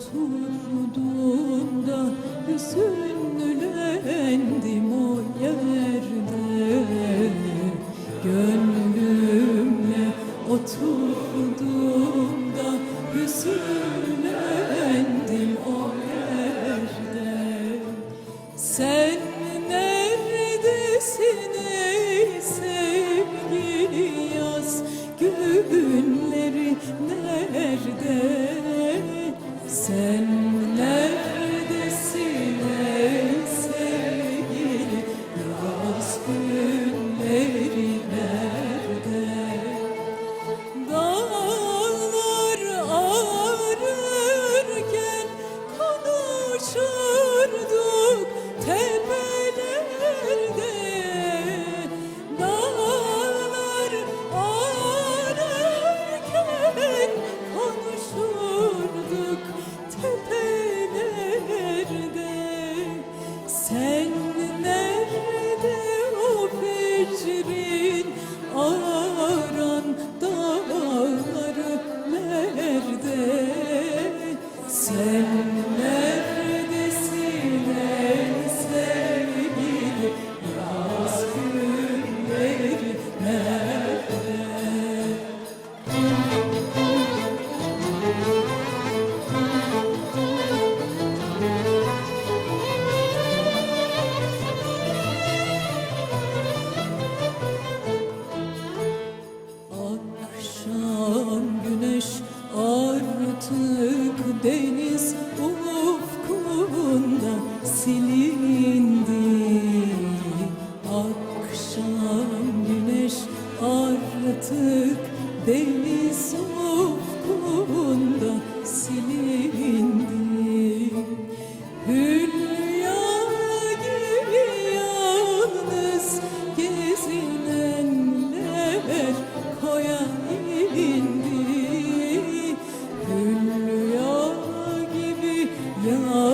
oturduğumda Hüsünlendim o yerde. say artık deniz ufkunda silindi Hülya gibi yalnız gezinenler koya ilindi Hülya gibi yalnız